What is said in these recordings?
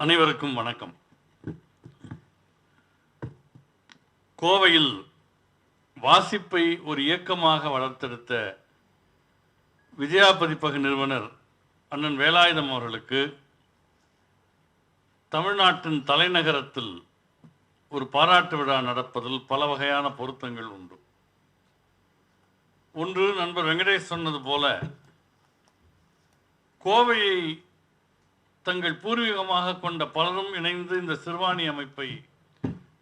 அனைவருக்கும் வணக்கம். கோவையில் வாசிப்பை ஒரு இயக்கமாக வளர்த்தெடுத்த விஜயா பதிப்பக நிறுவனர் அண்ணன் வேலாயுதம் அவர்களுக்கு தமிழ்நாட்டின் தலைநகரத்தில் ஒரு பாராட்டு விழா நடப்பதில் பல வகையான பொருத்தங்கள் உண்டு. ஒன்று நண்பர் வெங்கடேஷ் சொன்னது போல கோவையை தங்கள் பூர்வீகமாக கொண்ட பலரும் இணைந்து இந்த சிறுவாணி அமைப்பை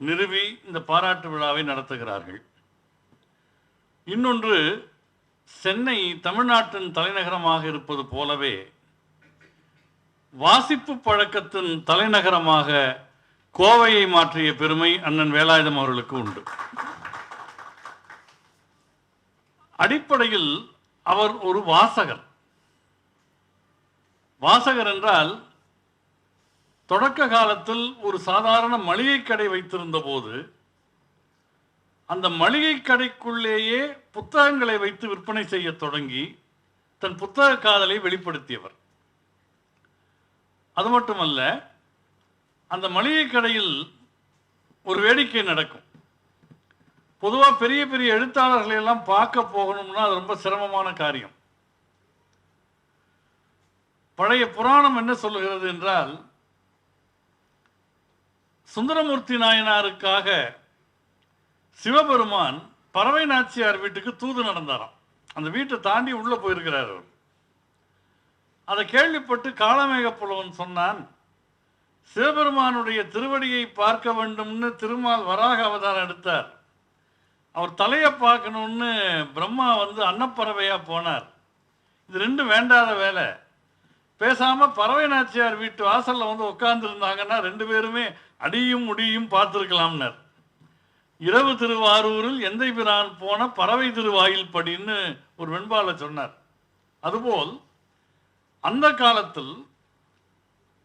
நிறுவி இந்த பாராட்டு விழாவை நடத்துகிறார்கள். இன்னொன்று சென்னை தமிழ்நாட்டின் தலைநகரமாக இருப்பது போலவே வாசிப்பு பழக்கத்தின் தலைநகரமாக கோவையை மாற்றிய பெருமை அண்ணன் வேலாயுதம் அவர்களுக்கு உண்டு. அடிப்படையில் அவர் ஒரு வாசகர். வாசகர் என்றால் தொடக்க காலத்தில் ஒரு சாதாரண மளிகை கடை வைத்திருந்த போது அந்த மளிகை கடைக்குள்ளேயே புத்தகங்களை வைத்து விற்பனை செய்ய தொடங்கி தன் புத்தக காதலை வெளிப்படுத்தியவர். அது மட்டுமல்ல அந்த மளிகை கடையில் ஒரு வேடிக்கை நடக்கும். பொதுவாக பெரிய பெரிய எழுத்தாளர்களை எல்லாம் பார்க்க போகணும்னா அது ரொம்ப சிரமமான காரியம். பழைய புராணம் என்ன சொல்லுகிறது என்றால் சுந்தரமூர்த்தி நாயனாருக்காக சிவபெருமான் பறவை நாச்சியார் வீட்டுக்கு தூது நடந்தாராம். அந்த வீட்டை தாண்டி உள்ளே போயிருக்கிறார் அவர். அதை கேள்விப்பட்டு காளமேக புலவன் சொன்னான் சிவபெருமானுடைய திருவடியை பார்க்க வேண்டும்னு திருமால் வராக அவதாரம் எடுத்தார். அவர் தலையை பார்க்கணும்னு பிரம்மா வந்து அன்னப்பறவையாக போனார். இது ரெண்டும் வேண்டாத வேலை. பேசாமல் பறவை நாச்சியார் வீட்டு வாசலில் வந்து உட்காந்துருந்தாங்கன்னா ரெண்டு பேருமே அடியும் முடியும் பார்த்துருக்கலாம்னர். இரவு திருவாரூரில் எந்தை பிரான் போன பறவை திருவாயில் படின்னு ஒரு வெண்பால சொன்னார். அதுபோல் அந்த காலத்தில்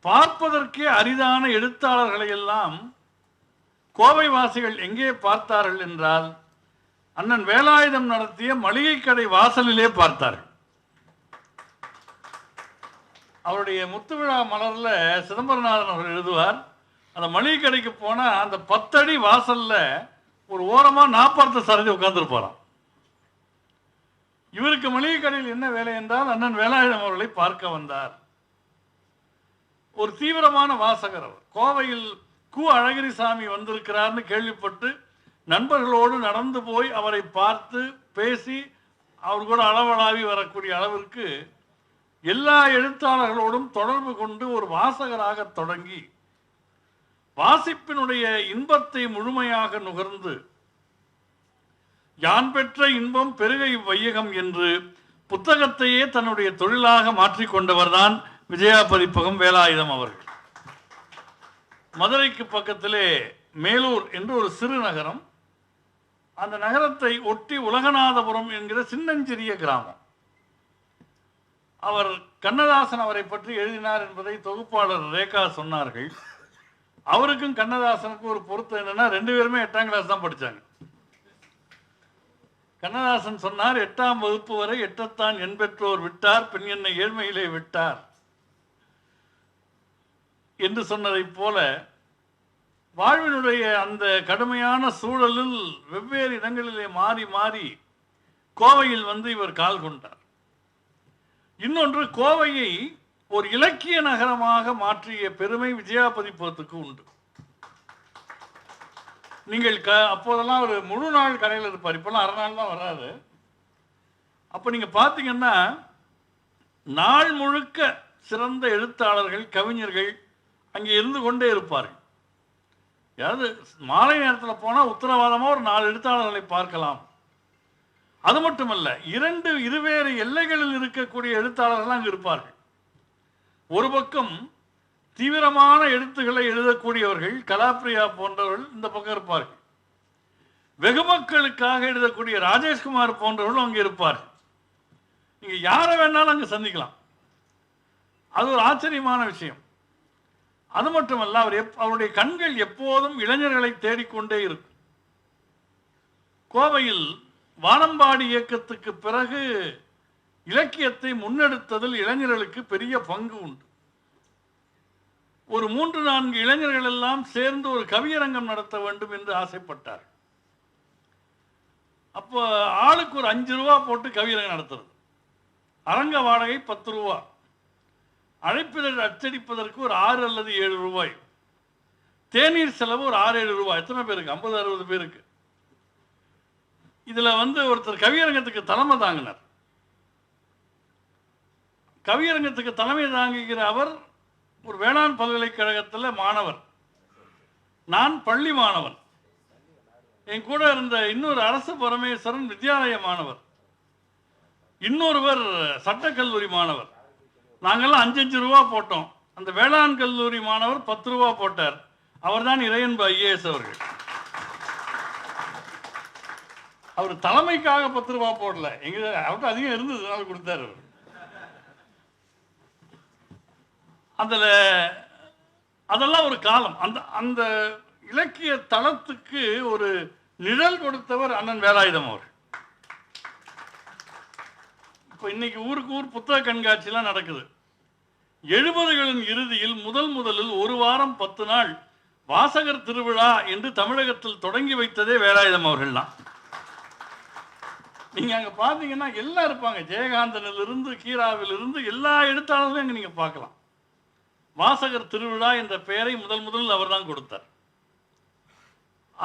பார்ப்பதற்கே அரிதான எழுத்தாளர்களை எல்லாம் கோவை வாசிகள் எங்கே பார்த்தார்கள் என்றால் அண்ணன் வேலாயுதம் நடத்திய மளிகை கடை வாசலிலே பார்த்தார்கள். அவருடைய முத்துவிழா மலர்ல சிதம்பரநாதன் அவர் எழுதுவார் அந்த மளிகை கடைக்கு போனால் அந்த பத்தடி வாசலில் ஒரு ஓரமாக நாப்பார்த்த சரிஞ்சு உட்காந்துருப்பாராம் இவருக்கு மளிகை கடையில் என்ன வேலை என்றால் அண்ணன் வேலாயுதம் அவர்களை பார்க்க வந்தார். ஒரு தீவிரமான வாசகர் அவர். கோவையில் கு. அழகிரிசாமி வந்திருக்கிறார்னு கேள்விப்பட்டு நண்பர்களோடு நடந்து போய் அவரை பார்த்து பேசி அவர் கூட அளவலாவி வரக்கூடிய அளவிற்கு எல்லா எழுத்தாளர்களோடும் தொடர்பு கொண்டு ஒரு வாசகராக தொடங்கி வாசிப்பினுடைய இன்பத்தை முழுமையாக நுகர்ந்து யான் பெற்ற இன்பம் பெருகை வையகம் என்று புத்தகத்தையே தன்னுடைய தொழிலாக மாற்றிக்கொண்டவர்தான் விஜயா பதிப்பகம் வேலாயுதம் அவர்கள். மதுரைக்கு பக்கத்திலே மேலூர் என்று ஒரு சிறு நகரம். அந்த நகரத்தை ஒட்டி உலகநாதபுரம் என்கிற சின்னஞ்சிறிய கிராமம். அவர் கண்ணதாசன் அவரை பற்றி எழுதினார் என்பதை தொகுப்பாளர் ரேகா சொன்னார்கள். அவருக்கும் கண்ணதாசனுக்கும் ஒரு பொருத்தம் என்னன்னா ரெண்டு பேருமே எட்டாம் கிளாஸ் தான் படித்தாங்க கண்ணதாசன் சொன்னார் எட்டாம் வகுப்பு வரை எட்டத்தான் என் பெற்றோர் விட்டார் பின் என்னை ஏழ்மையிலே விட்டார். என்று சொன்னதைப் போல வாழ்வினுடைய அந்த கடுமையான சூழலில் வெவ்வேறு இடங்களிலே மாறி மாறி கோவையில் வந்து இவர் கால் கொண்டார். இன்னொன்று கோவையை ஒரு இலக்கிய நகரமாக மாற்றிய பெருமை விஜயா பதிப்பகத்துக்கு உண்டு. நீங்கள் க அப்போதெல்லாம் ஒரு முழு நாள் கடையில் இருப்பார். இப்போல்லாம் அரை நாள் தான் வராது அப்போ நீங்கள் பார்த்தீங்கன்னா நாள் முழுக்க சிறந்த எழுத்தாளர்கள் கவிஞர்கள் அங்கே இருந்து கொண்டே இருப்பார்கள். அதாவது மாலை நேரத்தில் போனால் உத்தரவாதமாக ஒரு நாலு எழுத்தாளர்களை பார்க்கலாம். அது மட்டுமல்ல இரண்டு இருவேறு எல்லைகளில் இருக்கக்கூடிய எழுத்தாளர்கள் அங்கே இருப்பார்கள். ஒரு பக்கம் தீவிரமான எழுத்துக்களை எழுதக்கூடியவர்கள் கலாப்ரியா போன்றவர்கள் இந்த பக்கம் இருப்பார்கள். வெகு மக்களுக்காக எழுதக்கூடிய ராஜேஷ்குமார் போன்றவர்களும் அங்கே இருப்பார் நீங்கள் யாரை வேணாலும் அங்கே சந்திக்கலாம். அது ஒரு ஆச்சரியமான விஷயம். அது மட்டுமல்ல அவர் எப் அவருடைய கண்கள் எப்போதும் இளைஞர்களை தேடிக்கொண்டே இருக்கும். கோவையில் வானம்பாடி இயக்கத்துக்கு பிறகு இலக்கியத்தை முன்னெடுத்ததில் இளைஞர்களுக்கு பெரிய பங்கு உண்டு. ஒரு மூன்று நான்கு இளைஞர்கள் எல்லாம் சேர்ந்து ஒரு கவியரங்கம் நடத்த வேண்டும் என்று ஆசைப்பட்டார் அப்போ ஆளுக்கு ஒரு அஞ்சு ரூபா போட்டு கவியரங்கம் நடத்துறது. அரங்க வாடகை பத்து ரூபா. அழைப்பிதழ் அச்சடிப்பதற்கு ஒரு ஆறு அல்லது ஏழு ரூபாய். தேநீர் செலவு ஒரு ஆறு ஏழு ரூபாய். எத்தனை பேருக்கு? ஐம்பது அறுபது பேருக்கு. இதுல வந்து ஒருத்தர் கவியரங்கத்துக்கு தலைமை தாங்கினார். கவியரங்கத்துக்கு தலைமை தாங்குகிற அவர் ஒரு வேளாண் பல்கலைக்கழகத்தில் மாணவர். நான் பள்ளி மாணவன். என் கூட இருந்த இன்னொரு அரசு பரமேஸ்வரன் வித்யாலய மாணவர். இன்னொருவர் சட்டக்கல்லூரி மாணவர். நாங்கெல்லாம் அஞ்சஞ்சு ரூபா போட்டோம். அந்த வேளாண் கல்லூரி மாணவர் பத்து ரூபா போட்டார். அவர்தான் இறையன்பு ஐஏஎஸ் அவர்கள். அவர் தலைமைக்காக பத்து ரூபா போடல. எங்க அவர்கிட்ட அதிகம் இருந்ததுனால கொடுத்தாரு அவர். அதில் அதெல்லாம் ஒரு காலம். அந்த அந்த இலக்கிய தளத்துக்கு ஒரு நிழல் கொடுத்தவர் அண்ணன் வேலாயுதம் அவர் இப்போ இன்னைக்கு ஊருக்கு ஊர் புத்தக கண்காட்சிலாம் நடக்குது. எழுபதுகளின் இறுதியில் முதல் முதலில் ஒரு வாரம் பத்து நாள் வாசகர் திருவிழா என்று தமிழகத்தில் தொடங்கி வைத்ததே வேலாயுதம் அவர்கள்லாம் நீங்கள் அங்கே பார்த்தீங்கன்னா எல்லாம் இருப்பாங்க. ஜெயகாந்தனிலிருந்து கீராவிலிருந்து எல்லா எழுத்தாளர்களும் அங்கே நீங்கள் பார்க்கலாம். வாசகர் திருவிழா என்ற பெயரை முதல் முதலில் அவர் தான் கொடுத்தார்.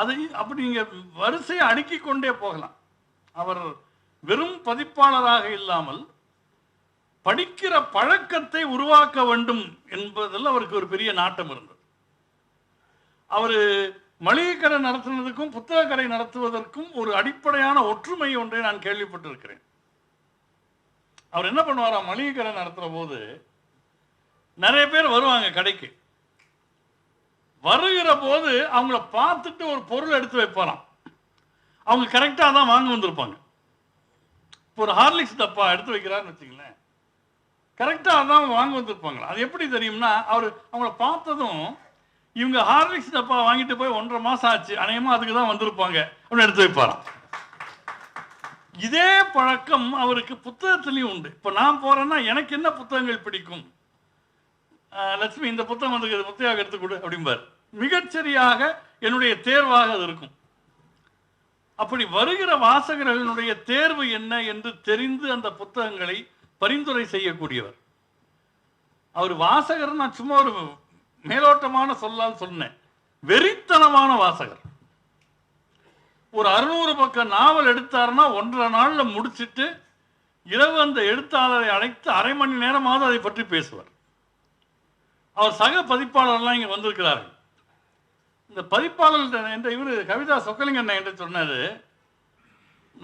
அதை அப்படி நீங்கள் வரிசையை அடுக்கிக் கொண்டே போகலாம். அவர் வெறும் பதிப்பாளராக இல்லாமல் படிக்கிற பழக்கத்தை உருவாக்க வேண்டும் என்பதில் அவருக்கு ஒரு பெரிய நாட்டம் இருந்தது. அவர் மளிகை கடை நடத்துனதுக்கும் புத்தகக்கரை நடத்துவதற்கும் ஒரு அடிப்படையான ஒற்றுமை ஒன்றை நான் கேள்விப்பட்டிருக்கிறேன். அவர் என்ன பண்ணுவாரா? மளிகை நடத்துகிற போது நிறைய பேர் வருவாங்க கடைக்கு. வருகிற போது அவங்கள பார்த்துட்டு ஒரு பொருள் எடுத்து வைப்பாராம். அவங்க கரெக்டாக தான் வாங்க வந்திருப்பாங்க. இப்போ ஒரு ஹார்லிக்ஸ் டப்பா எடுத்து வைக்கிறாருன்னு வச்சுங்களேன் கரெக்டாக தான் வாங்க வந்திருப்பாங்களா? அது எப்படி தெரியும்னா அவர் அவங்கள பார்த்ததும் இவங்க ஹார்லிக்ஸ் டப்பா வாங்கிட்டு போய் ஒன்றரை மாதம் ஆச்சு அநேகமாக அதுக்கு தான் வந்திருப்பாங்க அப்படின்னு எடுத்து வைப்பாராம். இதே பழக்கம் அவருக்கு புத்தகத்திலையும் உண்டு. இப்போ நான் போகிறேன்னா எனக்கு என்ன புத்தகங்கள் பிடிக்கும்? லட்சுமி இந்த புத்தகம் வந்து புத்தகம் எடுத்து கொடு அப்படிம்பார். மிகச்சரியாக என்னுடைய தேர்வாக அது இருக்கும். அப்படி வருகிற வாசகர்களுடைய தேர்வு என்ன என்று தெரிந்து அந்த புத்தகங்களை பரிந்துரை செய்யக்கூடியவர். அவர் வாசகர் நான் சும்மா ஒரு மேலோட்டமான சொல்லால் சொன்னேன். வெறித்தனமான வாசகர். ஒரு அறுநூறு பக்க நாவல் எடுத்தாருன்னா ஒன்றரை நாளில் முடிச்சிட்டு இரவு அந்த எழுத்தாளரை அழைத்து அரை மணி நேரமாவது அதை பற்றி பேசுவார். அவர் சக பதிப்பாளர்லாம் இங்கே வந்திருக்கிறார்கள். இந்த பதிப்பாளர் என்ற இவர் கவிதா சொக்கலிங்கண்ணன் என்று சொன்னார்.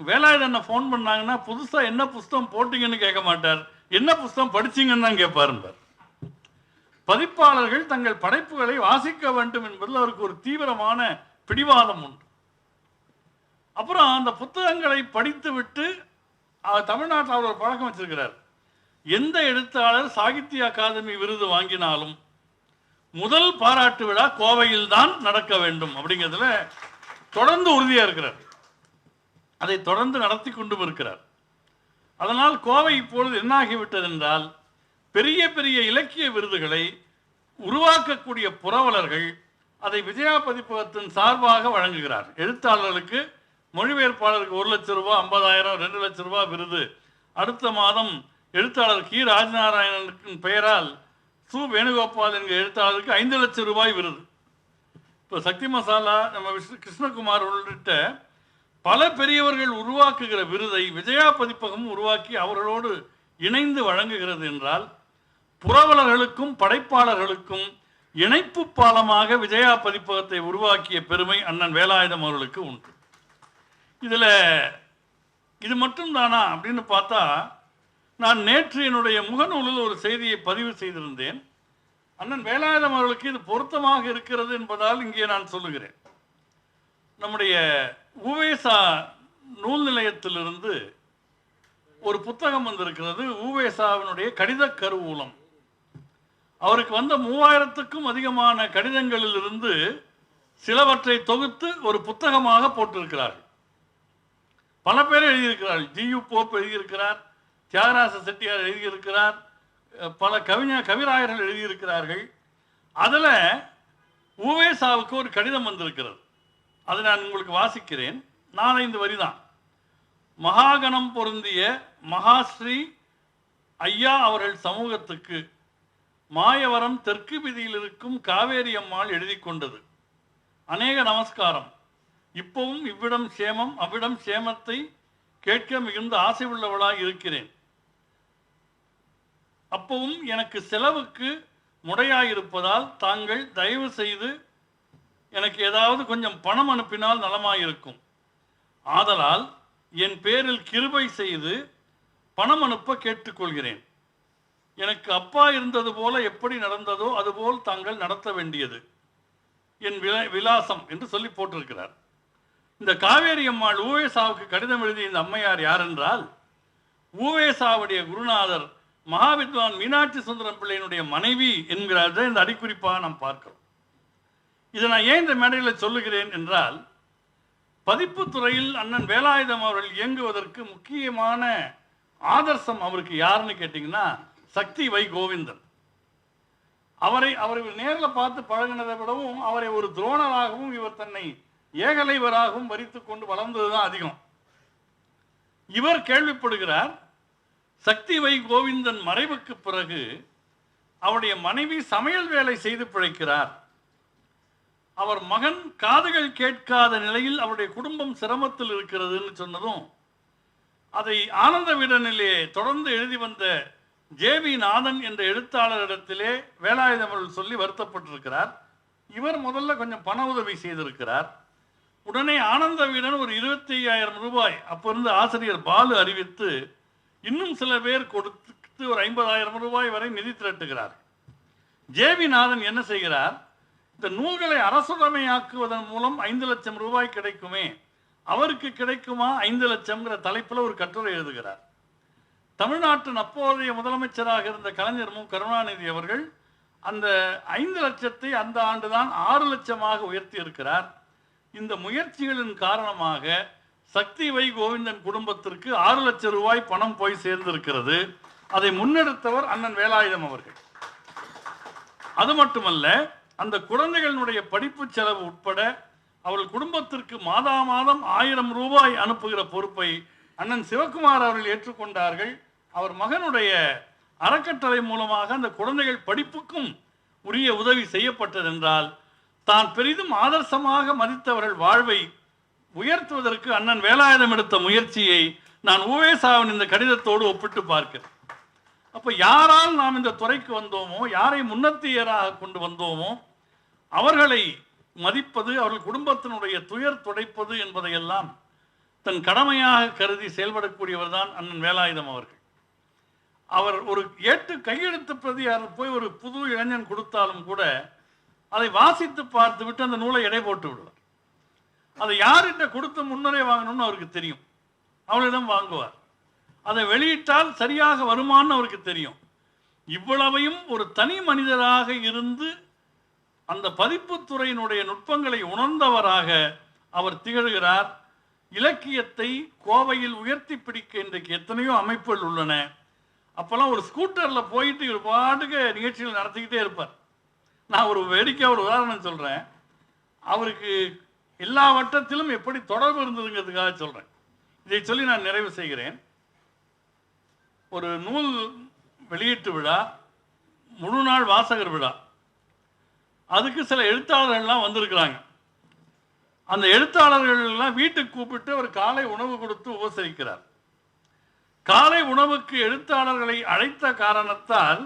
வேலாயுத அண்ணன் ஃபோன் பண்ணாங்கன்னா புதுசாக என்ன புஸ்தகம் போட்டிங்கன்னு கேட்க மாட்டார். என்ன புஸ்தகம் படிச்சீங்கன்னு தான் கேட்பாரும்பார் பதிப்பாளர்கள் தங்கள் படைப்புகளை வாசிக்க வேண்டும் என்பதில் அவருக்கு ஒரு தீவிரமான பிடிவாதம் உண்டு. அப்புறம் அந்த புத்தகங்களை படித்து விட்டு தமிழ்நாட்டில் அவர் ஒரு பழக்கம் வச்சிருக்கிறார். எந்த எழுத்தாளர் சாகித்ய அகாதமி விருது வாங்கினாலும் முதல் பாராட்டு விழா கோவையில் தான் நடக்க வேண்டும் அப்படிங்கிறதுல தொடர்ந்து உறுதியாக இருக்கிறார். அதை தொடர்ந்து நடத்தி கொண்டும் இருக்கிறார் அதனால் கோவை இப்பொழுது என்னாகிவிட்டது என்றால் பெரிய பெரிய இலக்கிய விருதுகளை உருவாக்கக்கூடிய புரவலர்கள் அதை விஜயா பதிப்பகத்தின் சார்பாக வழங்குகிறார். எழுத்தாளர்களுக்கு மொழிபெயர்ப்பாளருக்கு ஒரு லட்சம் ரூபா ஐம்பதாயிரம் ரெண்டு லட்ச ரூபா விருது. அடுத்த மாதம் எழுத்தாளர் கி. ராஜநாராயணனுக்கு பெயரால் சு. வேணுகோபால் என்கிற எழுத்தாளருக்கு ஐந்து லட்சம் ரூபாய் விருது. இப்போ சக்தி மசாலா நம்ம விஷ்ணு கிருஷ்ணகுமார் உள்ளிட்ட பல பெரியவர்கள் உருவாக்குகிற விருதை விஜயா பதிப்பகம் உருவாக்கி அவர்களோடு இணைந்து வழங்குகிறது என்றால் புரவலர்களுக்கும் படைப்பாளர்களுக்கும் இணைப்பு பாலமாக விஜயா பதிப்பகத்தை உருவாக்கிய பெருமை அண்ணன் வேலாயுதம் அவர்களுக்கு உண்டு. இதில் இது மட்டும் தானா அப்படின்னு பார்த்தா நான் நேற்று என்னுடைய முகநூலில் ஒரு செய்தியை பதிவு செய்திருந்தேன். அண்ணன் வேலாயுதம் அவர்களுக்கு இது பொருத்தமாக இருக்கிறது என்பதால் இங்கே நான் சொல்லுகிறேன். நம்முடைய உவேசா நூல் நிலையத்திலிருந்து ஒரு புத்தகம் வந்திருக்கிறது உவேசாவினுடைய கடித கருவூலம். அவருக்கு வந்த மூவாயிரத்துக்கும் அதிகமான கடிதங்களிலிருந்து சிலவற்றை தொகுத்து ஒரு புத்தகமாக போட்டிருக்கிறார்கள். பல பேர் எழுதியிருக்கிறார்கள். ஜியு போப் எழுதியிருக்கிறார். தியாகராச செட்டியார் எழுதியிருக்கிறார். பல கவிஞர் கவிராயர்கள் எழுதியிருக்கிறார்கள். அதில் உவேசாவுக்கு ஒரு கடிதம் வந்திருக்கிறது. அதை நான் உங்களுக்கு வாசிக்கிறேன். நாலைந்து வரிதான். மகாகணம் பொருந்திய மகாஸ்ரீ ஐயா அவர்கள் சமூகத்துக்கு மாயவரம் தெற்கு வீதியில் இருக்கும் காவேரி அம்மாள் எழுதி கொண்டது. அநேக நமஸ்காரம். இப்பவும் இவ்விடம் சேமம் அவ்விடம் சேமத்தை கேட்க மிகுந்த ஆசை உள்ளவளாக இருக்கிறேன். அப்பவும் எனக்கு செலவுக்கு முடையாயிருப்பதால் தாங்கள் தயவு செய்து எனக்கு ஏதாவது கொஞ்சம் பணம் அனுப்பினால் நலமாயிருக்கும். ஆதலால் என் பேரில் கிருபை செய்து பணம் அனுப்ப கேட்டுக்கொள்கிறேன். எனக்கு அப்பா இருந்தது போல எப்படி நடந்ததோ அதுபோல் தாங்கள் நடத்த வேண்டியது. என் விலா விலாசம் என்று சொல்லி போட்டிருக்கிறார். இந்த காவேரி அம்மாள் ஊவேசாவுக்கு கடிதம் எழுதிய இந்த அம்மையார் யார் என்றால் ஊவேசாவுடைய குருநாதர் மகாவித்வான் மீனாட்சி சுந்தரம் பிள்ளையினுடைய மனைவி என்கிறார்கள். இந்த அடிக்குறிப்பாக நாம் பார்க்கிறோம். இதை நான் ஏன் இந்த மேடையில் சொல்லுகிறேன் என்றால் பதிப்புத்துறையில் அண்ணன் வேலாயுதம் அவர்கள் இயங்குவதற்கு முக்கியமான ஆதர்சம் அவருக்கு யாருன்னு கேட்டிங்கன்னா சக்தி வை கோவிந்தன். அவரை அவரை நேரில் பார்த்து பழகினதை விடவும் அவரை ஒரு துரோணராகவும் இவர் தன்னை ஏகலைவராகவும் வரித்து கொண்டு வளர்ந்ததுதான் அதிகம். இவர் கேள்விப்படுகிறார் சக்தி வை கோவிந்தன் மறைவுக்கு பிறகு அவருடைய மனைவி சமையல் வேலை செய்து பிழைக்கிறார். அவர் மகன் காதுகள் கேட்காத நிலையில் அவருடைய குடும்பம் சிரமத்தில் இருக்கிறதுன்னு சொன்னதும் அதை ஆனந்த விடனிலே தொடர்ந்து எழுதி வந்த ஜேபி நாதன் என்ற எழுத்தாளரிடத்திலே வேலாயுதமர்கள் சொல்லி வருத்தப்பட்டிருக்கிறார். இவர் முதல்ல கொஞ்சம் பண உதவி செய்திருக்கிறார். உடனே ஆனந்த வீடன் ஒரு இருபத்தி ஐயாயிரம் ரூபாய் அப்போ இருந்து ஆசிரியர் பாலு அறிவித்து இன்னும் சில பேர் கொடுத்து ஒரு ஐம்பதாயிரம் ரூபாய் வரை நிதி திரட்டுகிறார். ஜேவி நாதன் என்ன செய்கிறார்? இந்த நூல்களை அரசுடைமையாக்குவதன் மூலம் ஐந்து லட்சம் ரூபாய் கிடைக்குமே அவருக்கு கிடைக்குமா? ஐந்து லட்சம்ங்கிற தலைப்பில் ஒரு கட்டுரை எழுதுகிறார். தமிழ்நாட்டின் அப்போதைய முதலமைச்சராக இருந்த கலைஞர் மு. கருணாநிதி அவர்கள் அந்த ஐந்து லட்சத்தை அந்த ஆண்டுதான் ஆறு லட்சமாக உயர்த்தி இருக்கிறார். இந்த முயற்சிகளின் காரணமாக சக்தி வை கோவிந்தன் குடும்பத்திற்கு ஆறு லட்சம் ரூபாய் பணம் போய் சேர்ந்திருக்கிறது. அதை முன்னெடுத்தவர் அண்ணன் வேலாயுதம் அவர்கள். அது மட்டுமல்ல அந்த குழந்தைகளுடைய படிப்பு செலவு உட்பட அவர்கள் குடும்பத்திற்கு மாதா மாதம் ஆயிரம் ரூபாய் அனுப்புகிற பொறுப்பை அண்ணன் சிவகுமார் அவர்கள் ஏற்றுக்கொண்டார்கள். அவர் மகனுடைய அறக்கட்டளை மூலமாக அந்த குழந்தைகள் படிப்புக்கும் உரிய உதவி செய்யப்பட்டதென்றால் தான் பெரிதும் ஆதர்சமாக மதித்தவர்கள் வாழ்வை உயர்த்துவதற்கு அண்ணன் வேலாயுதம் எடுத்த முயற்சியை நான் ஊவேசாவின் இந்த கடிதத்தோடு ஒப்பிட்டு பார்க்கிறேன். அப்போ யாரால் நாம் இந்த துறைக்கு வந்தோமோ யாரை முன்னத்தியராக கொண்டு வந்தோமோ அவர்களை மதிப்பது அவர்கள் குடும்பத்தினுடைய துயர் துடைப்பது என்பதையெல்லாம் தன் கடமையாக கருதி செயல்படக்கூடியவர் தான் அண்ணன் வேலாயுதம் அவர்கள். அவர் ஒரு ஏட்டு கையெழுத்து பிரதி போய் ஒரு புது இளைஞன் கொடுத்தாலும் கூட அதை வாசித்து பார்த்து விட்டு அந்த நூலை எடை போட்டு விடுவார். அதை யார்கிட்ட கொடுத்து முன்னரே வாங்கணும்னு அவருக்கு தெரியும். அவளிடம் வாங்குவார். அதை வெளியிட்டால் சரியாக வருமான்னு அவருக்கு தெரியும். இவ்வளவையும் ஒரு தனி மனிதராக இருந்து அந்த பதிப்புத்துறையினுடைய நுட்பங்களை உணர்ந்தவராக அவர் திகழ்கிறார். இலக்கியத்தை கோவையில் உயர்த்தி பிடிக்க இன்றைக்கு எத்தனையோ அமைப்புகள் உள்ளன. அப்போல்லாம் ஒரு ஸ்கூட்டரில் போயிட்டு இவர் பாட்டுக்கு நிகழ்ச்சிகள் நடத்திக்கிட்டே இருப்பார். நான் ஒரு வேடிக்கை ஒரு உதாரணம் சொல்கிறேன் அவருக்கு எல்லா வட்டத்திலும் எப்படி தொடர்பு இருந்ததுங்கிறதுக்காக சொல்கிறேன் இதை சொல்லி நான் நிறைவு செய்கிறேன். ஒரு நூல் வெளியீட்டு விழா முழு நாள் வாசகர் விழா. அதுக்கு சில எழுத்தாளர்கள்லாம் வந்திருக்கிறாங்க. அந்த எழுத்தாளர்கள் எல்லாம் வீட்டுக்கு கூப்பிட்டு ஒரு காலை உணவு கொடுத்து உபசரிக்கிறார். காலை உணவுக்கு எழுத்தாளர்களை அழைத்த காரணத்தால்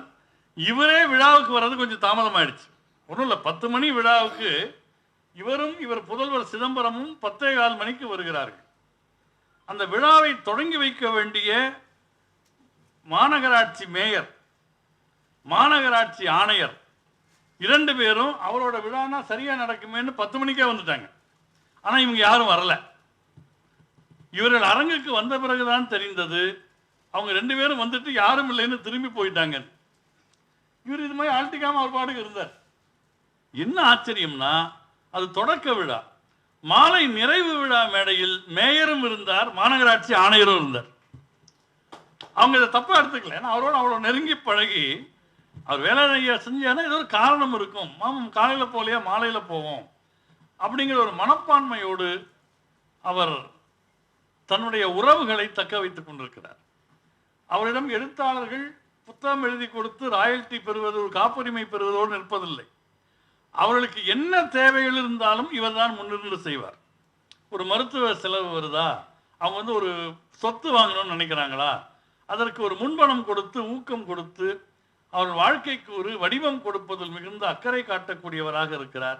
இவரே விழாவுக்கு வர்றது கொஞ்சம் தாமதமாயிடுச்சு. ஒன்றும் இல்லை பத்து மணி விழாவுக்கு இவரும் இவர் புதல்வர் சிதம்பரமும் பத்தே கால் மணிக்கு வருகிறார்கள். அந்த விழாவை தொடங்கி வைக்க வேண்டிய மாநகராட்சி மேயர் மாநகராட்சி ஆணையர் இரண்டு பேரும் அவரோட விழானா சரியாக நடக்குமேன்னு பத்து மணிக்கே வந்துட்டாங்க. ஆனால் இவங்க யாரும் வரல. இவர்கள் அரங்குக்கு வந்த பிறகுதான் தெரிந்தது. அவங்க ரெண்டு பேரும் வந்துட்டு யாரும் இல்லைன்னு திரும்பி போயிட்டாங்க. இவர் இது மாதிரி ஆழ்த்திக்காமல் அவர் பாட்டுக்கு இருந்தார். என்ன ஆச்சரியம்னா அது தொடக்க விழா. மாலை நிறைவு விழா மேடையில் மேயரும் இருந்தார் மாநகராட்சி ஆணையரும் இருந்தார். அவங்க இதை தப்பா எடுத்துக்கல. ஏன்னா அவரோட அவ்வளோ நெருங்கி பழகி அவர் வேலை செஞ்சாருன்னா ஏதோ ஒரு காரணம் இருக்கும். மாமம் காலையில் போகலையா? மாலையில் போவோம். அப்படிங்கிற ஒரு மனப்பான்மையோடு அவர் தன்னுடைய உறவுகளை தக்க வைத்துக் கொண்டிருக்கிறார். அவரிடம் எழுத்தாளர்கள் புத்தகம் எழுதி கொடுத்து ராயல்டி பெறுவது ஒரு காப்புரிமை பெறுவதோடு நிற்பதில்லை. அவர்களுக்கு என்ன தேவைகள் இருந்தாலும் இவர் தான் முன்னிருந்து செய்வார். ஒரு மருத்துவ செலவு வருதா? அவங்க வந்து ஒரு சொத்து வாங்கணும்னு நினைக்கிறாங்களா? அதற்கு ஒரு முன்பணம் கொடுத்து ஊக்கம் கொடுத்து அவர் வாழ்க்கைக்கு ஒரு வடிவம் கொடுப்பதில் மிகுந்த அக்கறை காட்டக்கூடியவராக இருக்கிறார்.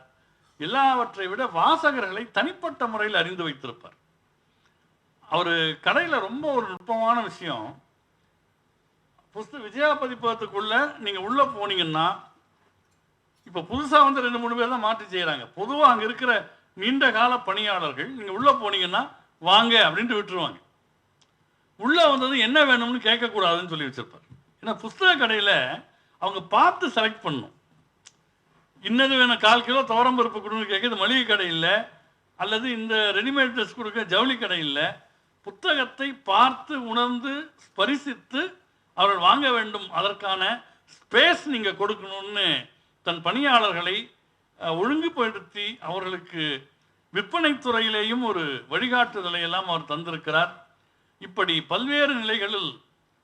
எல்லாவற்றை விட வாசகர்களை தனிப்பட்ட முறையில் அறிந்து வைத்திருப்பார். அவர் கடையில் ரொம்ப ஒரு நுட்பமான விஷயம். புஸ்த விஜயா பதிப்பகத்துக்குள்ளே நீங்கள் உள்ளே போனீங்கன்னா இப்போ புதுசாக வந்து ரெண்டு மூணு பேர் தான் மாற்றி செய்கிறாங்க பொதுவாக அங்கே இருக்கிற நீண்ட கால பணியாளர்கள் நீங்கள் உள்ளே போனீங்கன்னா வாங்க அப்படின்ட்டு விட்டுருவாங்க. உள்ளே வந்தது என்ன வேணும்னு கேட்கக்கூடாதுன்னு சொல்லி வச்சிருப்பார். ஏன்னா புஸ்தக கடையில் அவங்க பார்த்து செலக்ட் பண்ணும் இன்னது வேணும் கால் கிலோ துவரம்பருப்பு கொடுன்னு கேட்குறது மளிகை கடை இல்லை அல்லது இந்த ரெடிமேட் ட்ரெஸ் கொடுக்க ஜவுளி கடை இல்லை புத்தகத்தை பார்த்து உணர்ந்து ஸ்பரிசித்து அவர்கள் வாங்க வேண்டும் அதற்கான ஸ்பேஸ் நீங்கள் கொடுக்கணும்னு தன் பணியாளர்களை ஒழுங்குபடுத்தி அவர்களுக்கு விற்பனை துறையிலேயும் ஒரு வழிகாட்டுதலை எல்லாம் அவர் தந்திருக்கிறார். இப்படி பல்வேறு நிலைகளில்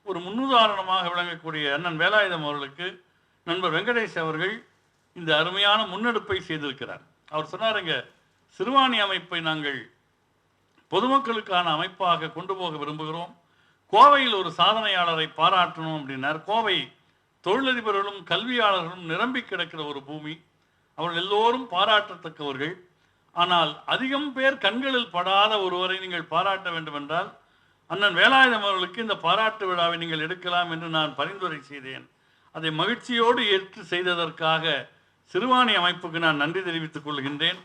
ஒரு முன்னுதாரணமாக விளங்கக்கூடிய அண்ணன் வேலாயுதம் அவர்களுக்கு நண்பர் வெங்கடேஷ் அவர்கள் இந்த அருமையான முன்னெடுப்பை செய்திருக்கிறார். அவர் சொன்னாருங்க சிறுவாணி அமைப்பை நாங்கள் பொதுமக்களுக்கான அமைப்பாக கொண்டு போக விரும்புகிறோம். கோவையில் ஒரு சாதனையாளரை பாராட்டணும் அப்படின்னார். கோவை தொழிலதிபர்களும் கல்வியாளர்களும் நிரம்பி கிடக்கிற ஒரு பூமி. அவர்கள் எல்லோரும் பாராட்டத்தக்கவர்கள். ஆனால் அதிகம் பேர் கண்களில் படாத ஒருவரை நீங்கள் பாராட்ட வேண்டும் என்றால் அண்ணன் வேலாயுதம் அவர்களுக்கு இந்த பாராட்டு விழாவை நீங்கள் எடுக்கலாம் என்று நான் பரிந்துரை செய்தேன். அதை மகிழ்ச்சியோடு ஏற்று செய்ததற்காக சிறுவாணி அமைப்புக்கு நான் நன்றி தெரிவித்துக் கொள்கின்றேன்.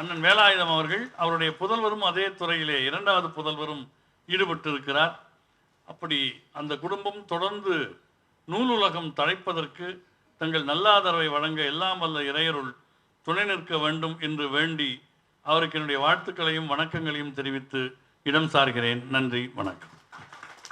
அண்ணன் வேலாயுதம் அவர்கள் அவருடைய புதல்வரும் அதே துறையிலே இரண்டாவது புதல்வரும் ஈடுபட்டிருக்கிறார். அப்படி அந்த குடும்பம் தொடர்ந்து நூலுலகம் தழைப்பதற்கு தங்கள் நல்லாதரவை வழங்க எல்லாம் வல்ல இறையருள் துணை நிற்க வேண்டும் என்று வேண்டி அவருக்கு என்னுடைய வாழ்த்துக்களையும் வணக்கங்களையும் தெரிவித்து இடம் சார்கிறேன். நன்றி வணக்கம்.